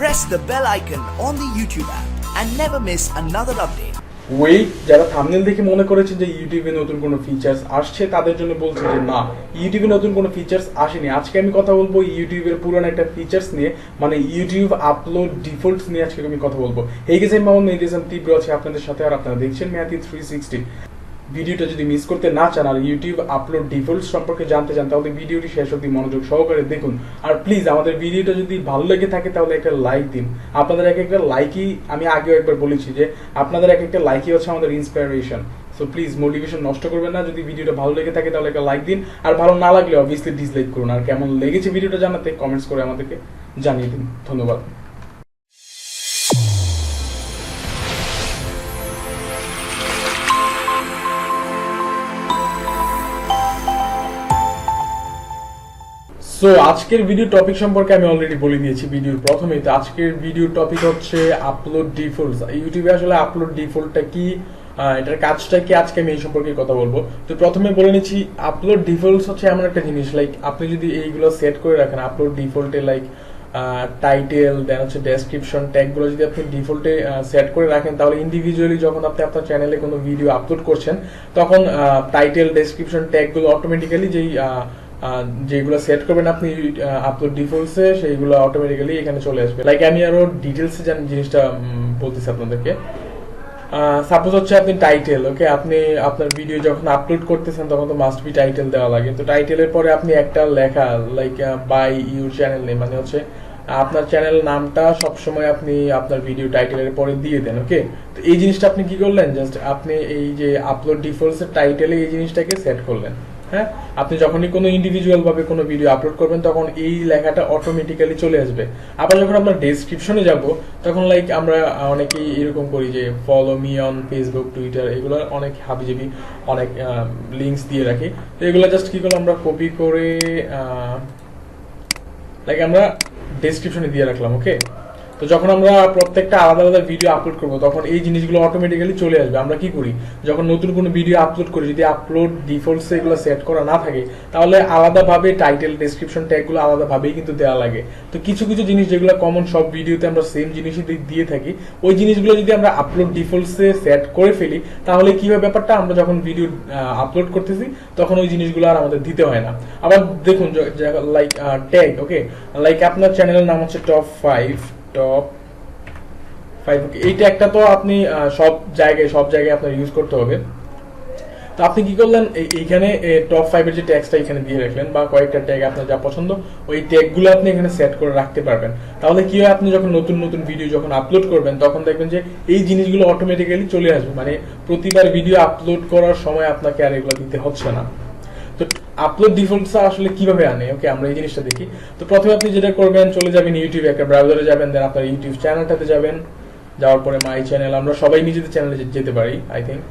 press the bell icon on the YouTube app and never miss another update. Wait যারা thumbnail দেখে মনে করেছে যে ইউটিউবে নতুন কোনো ফিচার্স আসছে, তাদের জন্য বলছি যে না ইউটিউবে নতুন কোনো ফিচার্স আসেনি। আজকে আমি কথা বলব ইউটিউবের পুরানো একটা ফিচার্স নিয়ে মানে ইউটিউব আপলোড ডিফল্টস নিয়ে আজকে আমি কথা বলব। এই গেছে মামুন মেডিসিন তীব্র আছে আপনাদের সাথে, আর আপনারা দেখছেন মেয়াদি থ্রি সিক্সটি ভিডিওটা যদি মিস করতে না চান আর ইউটিউব আপলোড ডিফল্ট সম্পর্কে জানতে চান, তাহলে ভিডিওটি শেষ অবধি মনোযোগ সহকারে দেখুন। আর প্লিজ আমাদের ভিডিওটা যদি ভালো লেগে থাকে, তাহলে একটা লাইক দিন। আপনাদের এক একটা লাইকই আমি আগেও একবার বলেছি যে, আপনাদের এক একটা লাইকই হচ্ছে আমাদের ইন্সপিরেশন সো প্লিজ মোটিভেশন নষ্ট করবেন না, যদি ভিডিওটা ভালো লেগে থাকে, তাহলে একটা লাইক দিন। আর ভালো না লাগলে অবভিয়াসলি ডিসলাইক করুন। আর কেমন লেগেছে ভিডিওটা জানাতে কমেন্টস করে আমাদেরকে জানিয়ে দিন। ধন্যবাদ। সো আজকের ভিডিও টপিক সম্পর্কে আমি অলরেডি বলে দিয়েছি ভিডিওর প্রথমেই তো আজকের ভিডিও টপিক হচ্ছে আপলোড ডিফল্টস ইউটিউবে আসলে আপলোড ডিফল্টটা কি? এটার কাজটা কি? আজকে আমি এই সম্পর্কে কথা বলব। তো প্রথমে বলে নিচ্ছি আপলোড ডিফল্টস হচ্ছে এমন একটা জিনিস লাইক আপনি যদি এইগুলো সেট করে রাখেন আপলোড ডিফল্টে লাইক টাইটেল দেন হচ্ছে ডেসক্রিপশন ট্যাগগুলো যদি আপনি ডিফল্টে সেট করে রাখেন, তাহলে ইন্ডিভিজুয়ালি যখন আপনি আপনার চ্যানেলে কোনো ভিডিও আপলোড করছেন, তখন টাইটেল ডেসক্রিপশন ট্যাগগুলো অটোমেটিক্যালি যেই যেগুলো সেট করবেন আপনি আপলোড ডিফল্টসে সেইগুলো অটোমেটিক্যালি এখানে চলে আসবে। লাইক আমি আরও ডিটেলসে জানি জিনিসটা বলতেছি আপনাদেরকে। সাপোজ হচ্ছে আপনি টাইটেল ওকে আপনি আপনার ভিডিও যখন আপলোড করতেছেন, তখন তো মাস্ট বি টাইটেল দেওয়া লাগে। তো টাইটেলের পরে আপনি একটা লেখা like by your channel name মানে হচ্ছে আপনার চ্যানেল নামটা সবসময় আপনি আপনার ভিডিও টাইটেলের পরে দিয়ে দেন ওকে তো এই জিনিসটা আপনি কি করলেন? জাস্ট আপনি এই যে আপলোড ডিফল্টস এর টাইটেলে এই জিনিসটাকে সেট করলেন। হ্যাঁ? আপনি যখনই কোনো ইন্ডিভিজুয়াল ভাবে কোনো ভিডিও আপলোড করবেন, তখন এই লেখাটা অটোমেটিক্যালি চলে আসবে। আবার যখন আমরা ডেসক্রিপশনে যাব, তখন লাইক আমরা অনেকেই এরকম করি যে follow me on Facebook Twitter এগুলো অনেক হাবিজাবি, অনেক লিঙ্কস দিয়ে রাখি। তো এগুলো জাস্ট কি করলাম, আমরা কপি করে লাইক আমরা ডেসক্রিপশনে দিয়ে রাখলাম ওকে তো যখন আমরা প্রত্যেকটা আলাদা আলাদা ভিডিও আপলোড করব, তখন এই জিনিসগুলো অটোমেটিক্যালি চলে আসবে। আমরা কি করি? যখন নতুন কোনো ভিডিও আপলোড করি, যদি আপলোড ডিফল্টসে এগুলো সেট করা না থাকে, তাহলে আলাদাভাবে টাইটেল ডেসক্রিপশন ট্যাগগুলো আলাদাভাবেই কিন্তু দেওয়া লাগে। তো কিছু কিছু জিনিস যেগুলো কমন সব ভিডিওতে আমরা সেম জিনিসই দিয়ে থাকি, ওই জিনিসগুলো যদি আমরা আপলোড ডিফল্টসে সেট করে ফেলি, তাহলে কি হয় ব্যাপারটা? আমরা যখন ভিডিও আপলোড করতেছি, তখন ওই জিনিসগুলো আর আমাদের দিতে হয় না। আবার দেখুন লাইক ট্যাগ ওকে লাইক আপনার চ্যানেলের নাম হচ্ছে টপ ফাইভ টপ ফাইভ এই ট্যাগটা তো আপনি সব জায়গায় সব জায়গায় আপনার ইউজ করতে হবে। তো আপনি কি করলেন? এইখানে টপ ফাইভের যে ট্যাগসটা এখানে দিয়ে রাখলেন বা কয়েকটা ট্যাগ আপনার যা পছন্দ, ওই ট্যাগগুলো আপনি এখানে সেট করে রাখতে পারবেন। তাহলে কি হয়, আপনি যখন নতুন নতুন ভিডিও যখন আপলোড করবেন, তখন দেখবেন যে এই জিনিসগুলো অটোমেটিক্যালি চলে আসবে। মানে প্রতিবার ভিডিও আপলোড করার সময় আপনাকে আর এগুলো দিতে হচ্ছে না। আপলোড ডিফল্টস আসলে কীভাবে আনে? ওকে আমরা এই জিনিসটা দেখি। তো প্রথমে আপনি যেটা করবেন, চলে যাবেন ইউটিউবে একটা ব্রাউজারে যাবেন দেন আপনার ইউটিউব চ্যানেলটাতে যাবেন। যাওয়ার পরে মাই চ্যানেল আমরা সবাই নিজেদের চ্যানেলে যেতে পারি আই থিঙ্ক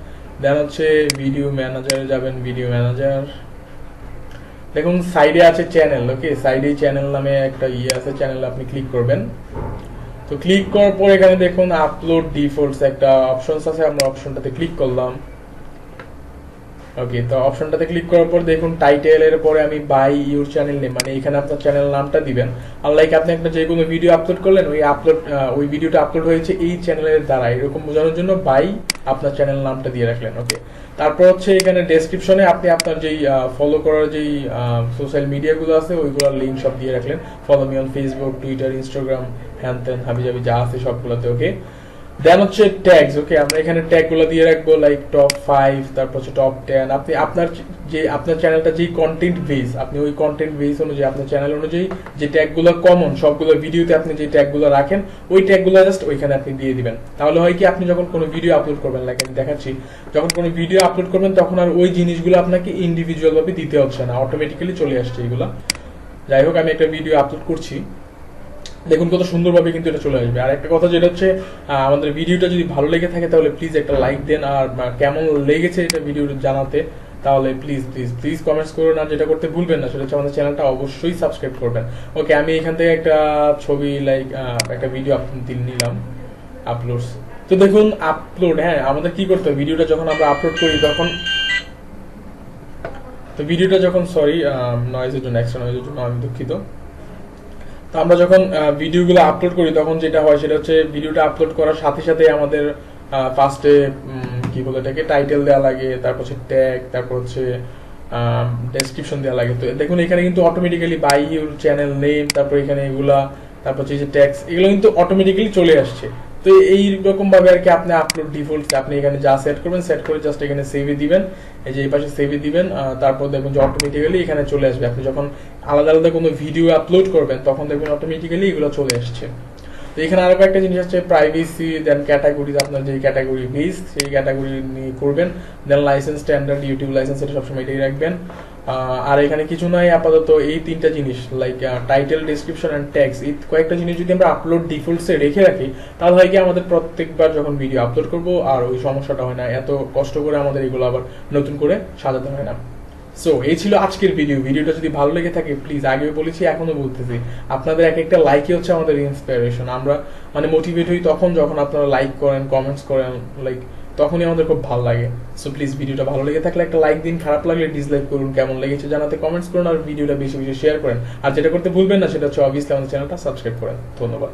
দেন হচ্ছে ভিডিও ম্যানেজারে যাবেন ভিডিও ম্যানেজার দেখুন সাইডে আছে চ্যানেল ওকে সাইডে চ্যানেল নামে একটা ইয়ে আছে চ্যানেল আপনি ক্লিক করবেন। তো ক্লিক করার পর এখানে দেখুন আপলোড ডিফল্টস একটা অপশনস আছে, আমরা অপশনটাতে ক্লিক করলাম। ওকে তো অপশনটাতে ক্লিক করার পর দেখুন টাইটেলের পরে আমি বাই ইউর চ্যানেল নেম মানে এখানে আপনার চ্যানেল নামটা দিবেন। আর লাইক আপনি একটা যে কোনো ভিডিও আপলোড করলেন, ওই আপলোড ওই ভিডিওটা আপলোড হয়েছে এই চ্যানেলের দ্বারা। এরকম বোঝানোর জন্য বাই আপনার চ্যানেল নামটা দিয়ে রাখলেন ওকে তারপর হচ্ছে এখানে ডেসক্রিপশনে আপনি আপনার যেই ফলো করার যেই সোশ্যাল মিডিয়াগুলো আছে, ওইগুলোর লিঙ্ক সব দিয়ে রাখলেন। Follow me on Facebook Twitter Instagram হ্যান ত্যান হাবিজাবি যা আছে সবগুলোতে ওকে দেন হচ্ছে ট্যাগস ওকে আমরা এখানে ট্যাগগুলো দিয়ে রাখব লাইক টপ ফাইভ তারপর হচ্ছে টপ টেন আপনি আপনার যে, আপনার চ্যানেলটা যেই কন্টেন্ট বেস আপনি ওই কন্টেন্ট বেস অনুযায়ী, আপনার চ্যানেল অনুযায়ী যে ট্যাগগুলো কমন সবগুলো ভিডিওতে আপনি যে ট্যাগগুলো রাখেন, ওই ট্যাগগুলো জাস্ট ওইখানে আপনি দিয়ে দিবেন। তাহলে হয় কি, আপনি যখন কোনো ভিডিও আপলোড করবেন লাইক আমি দেখাচ্ছি, যখন কোনো ভিডিও আপলোড করবেন, তখন আর ওই জিনিসগুলো আপনাকে ইন্ডিভিজুয়াল ভাবে দিতে হচ্ছে না অটোমেটিক্যালি চলে আসছে এগুলো। যাই হোক, আমি একটা ভিডিও আপলোড করছি। দেখুন, কত সুন্দরভাবে কিন্তু এটা চলে আসবে। আর একটা কথা যেটা হচ্ছে আমাদের ভিডিওটা যদি ভালো লেগে থাকে, তাহলে প্লিজ একটা লাইক দেন। আর কেমন লেগেছে এটা ভিডিও জানাতে, তাহলে প্লিজ প্লিজ প্লিজ কমেন্টস করুন। আর যেটা করতে ভুলবেন না, সেটা হচ্ছে আমাদের চ্যানেলটা অবশ্যই সাবস্ক্রাইব করবেন। ওকে আমি এখান থেকে একটা ছবি লাইক একটা ভিডিও দিন নিলাম আপলোডস তো দেখুন আপলোড হ্যাঁ আমাদের কি করতে হবে? ভিডিওটা যখন আমরা আপলোড করি, তখন তো ভিডিওটা যখন সরি নয়েজের জন্য এক্সট্রা নয়েজের জন্য আমি দুঃখিত। আমরা যখন ভিডিওগুলো আপলোড করি, তখন যেটা হয় সেটা হচ্ছে ভিডিওটা আপলোড করার সাথে সাথে আমাদের ফার্স্টে কি বলে এটাকে টাইটেল দেওয়া লাগে, তারপর হচ্ছে ট্যাগ তারপর হচ্ছে ডেসক্রিপশন দেওয়া লাগে। তো দেখুন, এখানে কিন্তু automatically by your channel name তারপর এখানে এগুলা, তারপর হচ্ছে যে ট্যাক্স এগুলো কিন্তু অটোমেটিক্যালি চলে আসছে। তো এই রকম ভাবে আর কি আপনি আপলোড ডিফল্ট আপনি এখানে যা সেট করবেন সেট করে জাস্ট এখানে সেভে দিবেন। এই যে এই পাশে সেভে দিবেন তারপর দেখবেন যে অটোমেটিক্যালি এখানে চলে আসবে। আপনি যখন আলাদা আলাদা কোনো ভিডিও আপলোড করবেন, তখন দেখবেন অটোমেটিক্যালি এগুলো চলে আসছে। তো এখানে আরও একটা জিনিস আছে প্রাইভেসি দেন ক্যাটাগরি আপনার যে ক্যাটাগরি বেস সেই ক্যাটাগরি নিয়ে করবেন। Then licence standard YouTube licence এটা সবসময় এটাই রাখবেন। আর এখানে কিছু নাই, আপাতত এই তিনটা জিনিস like title description and tags এই কয়েকটা জিনিস যদি আমরা আপলোড ডিফল্টসে রেখে রাখি, তাহলে হয় কি আমাদের প্রত্যেকবার যখন ভিডিও আপলোড করব, আর ওই সমস্যাটা হয় না, এত কষ্ট করে আমাদের এগুলো আবার নতুন করে সাজাতে হয় না। সো এই ছিল আজকের ভিডিও ভিডিওটা যদি ভালো লেগে থাকে প্লিজ আগেও বলেছি এখনও বলতেছি। আপনাদের এক একটা লাইকই হচ্ছে আমাদের ইন্সপিরেশন আমরা মানে মোটিভেট হই তখন যখন আপনারা লাইক করেন কমেন্টস করেন লাইক তখনই আমাদের খুব ভালো লাগে। সো প্লিজ ভিডিওটা ভালো লেগে থাকলে একটা লাইক দিন, খারাপ লাগলে ডিসলাইক করুন, কেমন লেগেছে জানাতে কমেন্টস করুন আর ভিডিওটা বেশি বেশি শেয়ার করেন। আর যেটা করতে ভুলবেন না, সেটা হচ্ছে অবভিয়াসলি আমাদের চ্যানেলটা সাবস্ক্রাইব করেন। ধন্যবাদ।